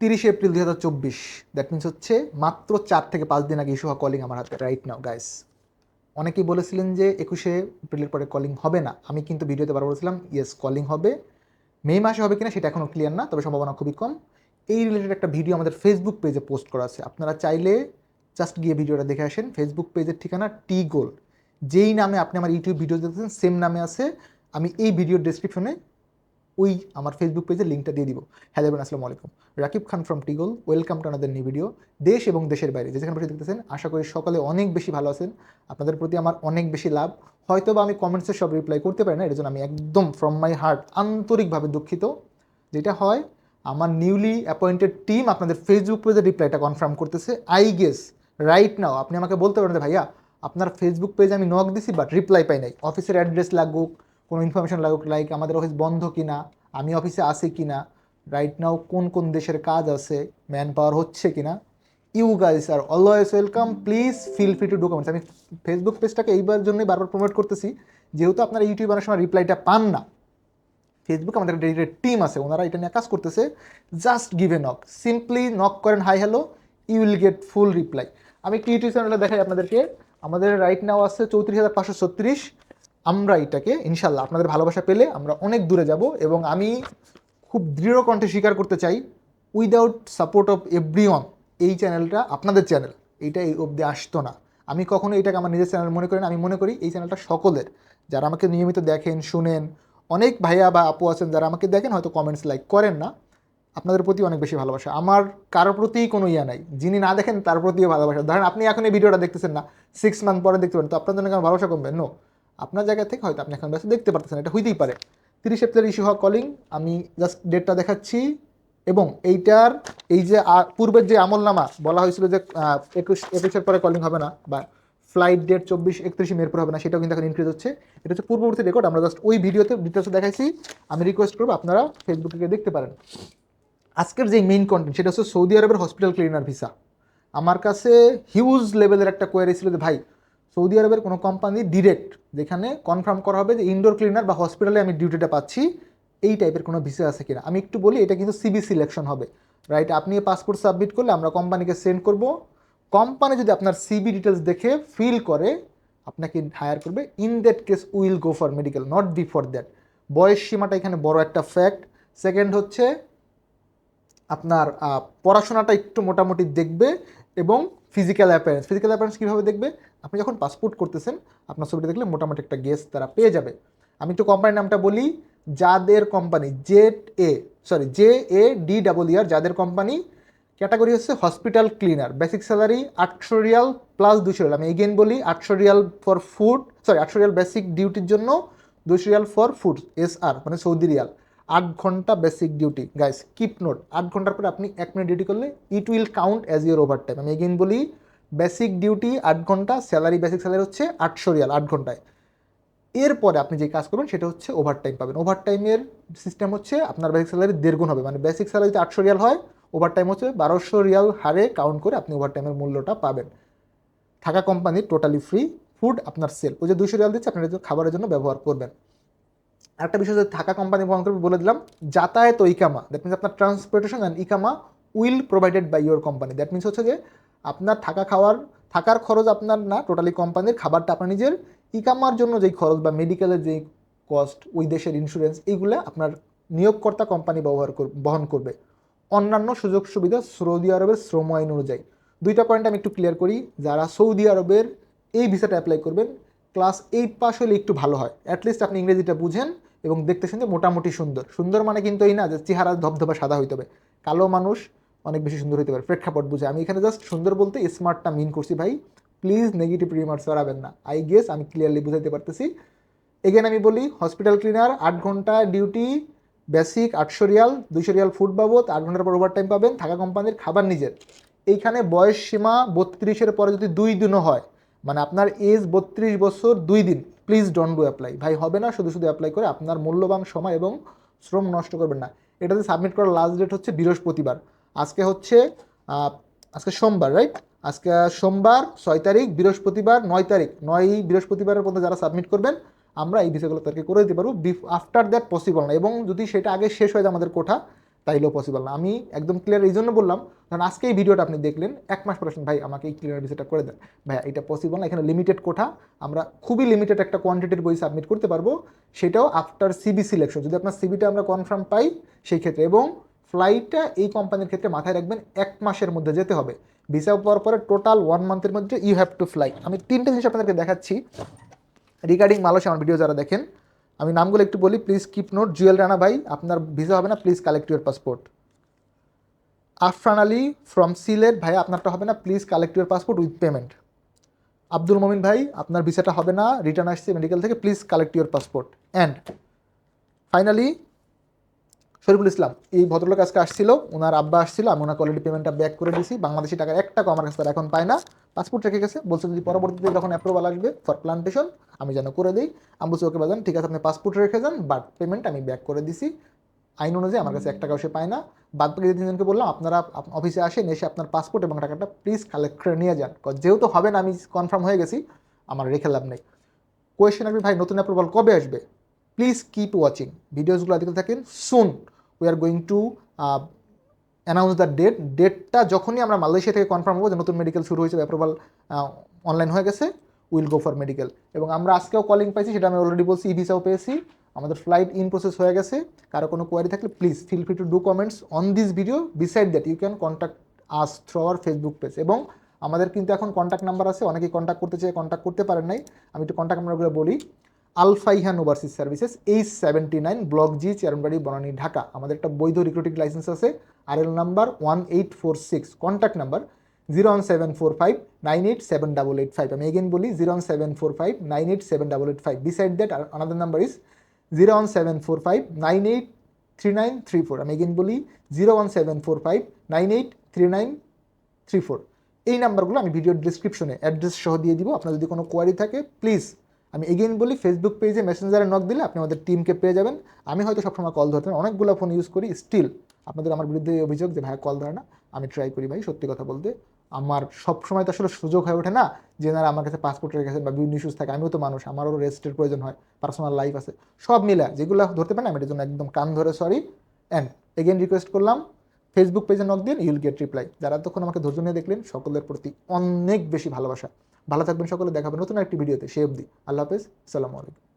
তিরিশে এপ্রিল দুই হাজার চব্বিশ। দ্যাট মিনস হচ্ছে মাত্র চার থেকে পাঁচ দিন আগে ইস্যু হওয়া কলিং আমার হাতে রাইট নাও গাইস অনেকেই বলেছিলেন যে একুশে এপ্রিলের পরে কলিং হবে না। আমি কিন্তু ভিডিওতে বার বলেছিলাম ইয়েস কলিং হবে। মে মাসে হবে কিনা সেটা এখনও ক্লিয়ার না, তবে সম্ভাবনা খুবই কম। এই রিলেটেড একটা ভিডিও আমাদের ফেসবুক পেজে পোস্ট করা আছে। আপনারা চাইলে জাস্ট গিয়ে ভিডিওটা দেখে আসেন। ফেসবুক পেজের ঠিকানা টি গোল যেই নামে আপনি আমার ইউটিউব ভিডিও দেখতেছেন সেম নামে আছে। আমি এই ভিডিওর ডেসক্রিপশনে ওই আমার ফেসবুক পেজের লিঙ্কটা দিয়ে দিব। হ্যালো এভরিওয়ান, আসসালামু আলাইকুম। রাকিব খান ফ্রম টিগল ওয়েলকাম টু আনাদের নিউ ভিডিও দেশ এবং দেশের বাইরে যেখানে বসে দেখতেছেন আশা করি সকলে অনেক বেশি ভালো আছেন। আপনাদের প্রতি আমার অনেক বেশি লাভ। হয়তো বা আমি কমেন্টসে সব রিপ্লাই করতে পারি না এর জন্য আমি একদম ফ্রম মাই হার্ট আন্তরিকভাবে দুঃখিত। যেটা হয় আমার নিউলি অ্যাপয়েন্টেড টিম আপনাদের ফেসবুক পেজের রিপ্লাইটা কনফার্ম করতেছে। আই গেস রাইট নাও আপনি আমাকে বলতে পারেন ভাইয়া আপনার ফেসবুক পেজে আমি নক দিছি বাট রিপ্লাই পাই নাই। অফিসের অ্যাড্রেস লাগুক কোনো ইনফরমেশন লাগুক লাইক আমাদের অফিস বন্ধ কিনা, আমি অফিসে আছি কিনা রাইট নাও কোন কোন দেশের কাজ আছে ম্যান পাওয়ার হচ্ছে কি না you guys are always welcome please feel free to documents আমি ফেসবুক পেজটাকে এইবার জন্যই বারবার প্রমোট করতেছি, যেহেতু আপনারা ইউটিউব অনেক সময় রিপ্লাইটা পান না। ফেসবুক আমাদের ডেডিকেটেড টিম আছে, ওনারা এটা নিয়ে কাজ করতেছে just give a knock simply knock করেন hi hello you will get full reply আমি একটি ইউটিউব চ্যানেলে দেখাই আপনাদেরকে, আমাদের রাইট নাও আছে চৌত্রিশ হাজার পাঁচশো ছত্রিশ আমরা এটাকে ইনশাল্লাহ আপনাদের ভালোবাসা পেলে আমরা অনেক দূরে যাব এবং আমি খুব দৃঢ় কণ্ঠে স্বীকার করতে চাই উইদাউট সাপোর্ট অফ এভরিওয়ান এই চ্যানেলটা আপনাদের চ্যানেল, এইটা এই অবধি আসতো না। আমি কখনো এটাকে আমার নিজের চ্যানেল মনে করি না, আমি মনে করি এই চ্যানেলটা সকলের, যারা আমাকে নিয়মিত দেখেন, শুনেন, অনেক ভাইয়া বা আপু আছেন যারা আমাকে দেখেন, হয়তো কমেন্টস লাইক করেন না, আপনাদের প্রতি অনেক বেশি ভালোবাসা। আমার কারোর প্রতিই কোনো ইয়া নাই, যিনি না দেখেন তার প্রতিও ভালোবাসা। ধরেন আপনি এখন এই ভিডিওটা দেখতেছেন না সিক্স মান্থ পরে দেখতে পারেন, তো আপনার জন্য কেন ভালোবাসা কমবে? নো আপনার জায়গা থেকে হয়তো আপনি এখন ব্যস্ত, দেখতে পারতেছেন, এটা হইতেই পারে। তিরিশ এপ্রিল ইস্যু হওয়া কলিং আমি জাস্ট ডেটটা দেখাচ্ছি। এবং এইটার, এই যে পূর্বের যে আমলনামা, বলা হয়েছিল যে একুশ, একুশের পরে কলিং হবে না, বা ফ্লাইট ডেট চব্বিশ, একত্রিশে মের পর হবে না, সেটাও কিন্তু এখন ইনক্রিজ হচ্ছে। এটা হচ্ছে পূর্ববর্তী রেকর্ড আমরা জাস্ট ওই ভিডিওতে ডিটেলসে দেখাইছি। আমি রিকোয়েস্ট করব আপনারা ফেসবুকে গিয়ে দেখতে পারেন। আজকের যে মেইন কন্টেন্ট সেটা হচ্ছে সৌদি আরবের হসপিটাল ক্লিনার ভিসা আমার কাছে হিউজ লেভেলের একটা কোয়ারি ছিল যে, ভাই সৌদি আরবের কোনো কোম্পানি ডিরেক্ট যেখানে কনফার্ম করা হবে যে ইনডোর ক্লিনার বা হসপিটালে আমি ডিউটিটা পাচ্ছি, এই টাইপের কোনো ভিসা আছে কিনা? আমি একটু বলি, এটা কিন্তু সিবি সিলেকশন হবে রাইট আপনি পাসপোর্ট সাবমিট করলে আমরা কোম্পানিকে সেন্ড করব। কোম্পানি যদি আপনার সিবি ডিটেলস দেখে ফিল করে, আপনাকে হায়ার করবে। In that case will go for medical not before that বয়স সীমাটা এখানে বড় একটা ফ্যাক্ট সেকেন্ড হচ্ছে, আপনার পড়াশোনাটা একটু মোটামুটি দেখবে এবং ফিজিক্যাল অ্যাপিয়ারেন্স ফিজিক্যাল অ্যাপিয়ারেন্স কীভাবে দেখবে? আপনি যখন পাসপোর্ট করতেছেন, আপনার ছবিটা দেখলে মোটামুটি একটা গেস তারা পেয়ে যাবে। আমি একটু কোম্পানির নামটা বলি, যাদের company Z A sorry J A D double year যাদের কোম্পানি ক্যাটাগরি হচ্ছে হসপিটাল ক্লিনার বেসিক স্যালারি আটশো রিয়াল প্লাস দুশো রিয়াল। আমি এগেন বলি, আটশো রিয়াল ফর ফুড সরি আটশো রিয়াল বেসিক ডিউটির জন্য, দুশো Real for food S R মানে সৌদি রিয়াল। আট ঘণ্টা basic duty guys keep note আট ঘণ্টার পরে আপনি এক মিনিট ডিউটি করলে it will count as your overtime আমি এগেন বলি বেসিক ডিউটি আট ঘণ্টা স্যালারি বেসিক স্যালারি হচ্ছে আটশো রিয়াল আট ঘন্টায়। এরপরে আপনি যে কাজ করবেন সেটা হচ্ছে ওভার টাইম পাবেন। ওভার টাইমের সিস্টেম হচ্ছে আপনার বেসিক স্যালারি দেড় গুণ হবে। মানে বেসিক স্যালারিতে আটশো রিয়াল হয় ওভার টাইম হচ্ছে বারোশো রিয়াল হারে কাউন্ট করে আপনি ওভার টাইমের মূল্যটা পাবেন। থাকা কোম্পানির টোটালি ফ্রি ফুড আপনার সেল ওই যে দুশো রিয়াল দিচ্ছে, আপনি এটা খাবারের জন্য ব্যবহার করবেন। আরেকটা বিষয় হচ্ছে থাকা কোম্পানি বহন করবে, বলে দিলাম, যাতায়াত ইকামা। দ্যাট মিনস আপনার transportation and ইকামা will provided by your company that means হচ্ছে যে আপনার থাকা খাওয়ার, থাকার খরচ আপনার না টোটালি কোম্পানির খাবারটা আপনার নিজের ইকামার জন্য যেই খরচ বা মেডিকেলের যেই কস্ট ওই দেশের ইন্স্যুরেন্স এইগুলো আপনার নিয়োগকর্তা কোম্পানি ব্যবহার কর, বহন করবে। অন্যান্য সুযোগ সুবিধা সৌদি আরবের শ্রম আইন অনুযায়ী। দুইটা পয়েন্ট আমি একটু ক্লিয়ার করি, যারা সৌদি আরবের এই ভিসাটা অ্যাপ্লাই করবেন ক্লাস এইট পাস হলে একটু ভালো হয়। অ্যাটলিস্ট আপনি ইংরেজিটা বুঝেন এবং দেখতে শুনতে মোটামুটি সুন্দর। সুন্দর মানে কিন্তু এই না যে চেহারা ধবধবা সাদা হইতে হবে। কালো মানুষ অনেক বেশি সুন্দর হইতে পারে। প্রেক্ষাপট বুঝে। আমি এখানে জাস্ট সুন্দর বলতে স্মার্টটা মিন করছি ভাই। প্লিজ নেগেটিভ রিমার্কস করাবেন না। আই গেস আমি ক্লিয়ারলি বুঝাইতে পারতেছি। এগেন আমি বলি হসপিটাল ক্লিনার আট ঘণ্টা ডিউটি বেসিক আটশো রিয়াল, দুইশো রিয়াল ফুড বাবদ, আট ঘণ্টার পর ওভার টাইম পাবেন, থাকা কোম্পানির খাবার নিজের। এইখানে বয়স সীমা বত্রিশের পরে যদি দুই দিনও হয় মানে আপনার এজ বত্রিশ বছর দুই দিন প্লিজ ডোন্ট ডু অ্যাপ্লাই ভাই, হবে না, শুধু শুধু অ্যাপ্লাই করে আপনার মূল্যবান সময় এবং শ্রম নষ্ট করবেন না। এটাতে সাবমিট করার লাস্ট ডেট হচ্ছে বৃহস্পতিবার। আজকে হচ্ছে আজকে সোমবার রাইট আজকে সোমবার, ছয় তারিখ, বৃহস্পতিবার, নয় তারিখ। নয় বৃহস্পতিবারের মধ্যে যারা সাবমিট করবেন, আমরা এই বিষয়গুলো তাদেরকে করে দিতে পারব আফটার দ্যাট পসিবল না। এবং যদি সেটা আগে শেষ হয়ে যায় আমাদের কোঠা, তাইলেও পসিবল না। আমি একদম ক্লিয়ার এই জন্য বললাম, কারণ আজকে এই ভিডিওটা আপনি দেখলেন, এক মাস পরে ভাই, আমাকে এই ক্লিয়ার ভিসাটা করে দেন। ভাই এটা পসিবল না, এখানে লিমিটেড কোঠা। আমরা খুবই লিমিটেড একটা কোয়ান্টিটির বই সাবমিট করতে পারব, সেটাও আফটার সিবি সিলেকশন যদি আপনার সিবিটা আমরা কনফার্ম পাই, সেই ক্ষেত্রে। এবং ফ্লাইটটা এই কোম্পানির ক্ষেত্রে মাথায় রাখবেন, এক মাসের মধ্যে যেতে হবে। ভিসা পাওয়ার পরে টোটাল ওয়ান মান্থের মধ্যে ইউ হ্যাভ টু ফ্লাই আমি তিনটে জিনিস আপনাদেরকে দেখাচ্ছি। রিগার্ডিং মালয়েশিয়া, আমার ভিডিও যারা দেখেন, আমি নামগুলো একটু বলি please keep note Jewel Rana ভাই, আপনার ভিসা হবে না please collect your passport Afran Ali from Sylhet, ভাই, আপনারটা হবে না please collect your passport with payment Abdul Momin ভাই, আপনার ভিসাটা হবে না রিটার্ন আসছে মেডিকেল থেকে please collect your passport and finally Shariful Islam, এই ভদ্রলোক আজকে আসছিল, ওনার আব্বা আসছিল, আমি ওনাকে অলরেডি পেমেন্টটা ব্যাক করে দিয়েছি, বাংলাদেশি টাকার এক টাকা আমার কাছে এখন পায় না। পাসপোর্ট রেখে গেছে, বলছে যদি পরবর্তীতে যখন অ্যাপ্রুভাল আসবে ফর প্লান্টেশন আমি যেন করে দিই। আমি বলছি, ওকে বাজান, ঠিক আছে, আপনি পাসপোর্ট রেখে যান বাট পেমেন্ট আমি ব্যাক করে দিছি। আইন অনুযায়ী আমার কাছে এক টাকাও সে পায় না। বাদ বাকি তিনজনকে বললাম, আপনারা অফিসে আসেন, এসে আপনার পাসপোর্ট এবং টাকাটা প্লিজ কালেক্ট করে নিয়ে যান। যেহেতু হবে না, আমি কনফার্ম হয়ে গেছি, আমার রেখে লাভ নেই। কোয়েশ্চেন আসবে, ভাই, নতুন অ্যাপ্রুভাল কবে আসবে? প্লিজ কিপ ওয়াচিং ভিডিওসগুলো দেখতে থাকেন soon we are going to announce the date ডেটটা যখনই আমরা মালয়েশিয়া থেকে কনফার্ম হব যে নতুন মেডিকেল শুরু হয়েছে অ্যাপ্রুভাল অনলাইন হয়ে গেছে উইল গো ফর মেডিকেল এবং আমরা আজকেও কলিং পাইছি, সেটা আমি অলরেডি বলছি ই ভিসাও পেয়েছি, আমাদের ফ্লাইট ইন প্রসেস হয়ে গেছে। কারও কোনো কোয়ারি থাকলে please feel free to do comments on this video beside that you can contact us through our Facebook page এবং আমাদের কিন্তু এখন কন্ট্যাক্ট নাম্বার আছে, অনেকেই কন্ট্যাক্ট করতে চাই কন্ট্যাক্ট করতে পারেন নাই, আমি একটু কন্ট্যাক্ট নাম্বারগুলো বলি। Alfaihan overseas services H seventy nine block G Chairmanbari Banani, Dhaka. আমাদের একটা বৈধ রিক্রুটিং লাইসেন্স আছে R L number one eight four six contact number zero one seven four five nine eight seven double eight five আমি again বলি zero one seven four five nine eight seven double eight five beside that another number is zero one seven four five nine eight three nine three four আমি again বলি zero one seven four five nine eight three nine three four এই নাম্বারগুলো আমি ভিডিওর ডিসক্রিপশনে address সহ দিয়ে দিব। আপনার যদি কোনো কোয়ারি থাকে প্লিজ আমি এগেইন বলি ফেসবুক পেজে মেসেঞ্জারে নক দিলে আপনি আমাদের টিমকে পেয়ে যাবেন। আমি হয়তো সবসময় কল ধরতেন অনেকগুলো ফোন ইউজ করি স্টিল আপনাদের আমার বিরুদ্ধে অভিযোগ যে, ভাইয়া কল ধরে না, আমি ট্রাই করি ভাই, সত্যি কথা বলতে। আমার সবসময় তো আসলে সুযোগ হয়ে ওঠে না যে, না আমার কাছে পাসপোর্ট রেখেছেন বা বিভিন্ন ইস্যুস থাকে, আমিও তো মানুষ, আমারও রেস্টের প্রয়োজন হয় পার্সোনাল লাইফ আছে। সব মিলে যেগুলো ধরতে পারেন আমি এটার জন্য একদম কান ধরে সরি অ্যান্ড এগেন রিকোয়েস্ট করলাম ফেসবুক পেজে নক দিন ইউল গেট রিপ্লাই যারা তখন আমাকে ধৈর্য নিয়ে দেখলেন, সকলের প্রতি অনেক বেশি ভালোবাসা। ভালো থাকবেন সকলে দেখাবেন নতুন একটি ভিডিওতে। সে অবধি আল্লাহ হাফেজ সালামু আলাইকুম।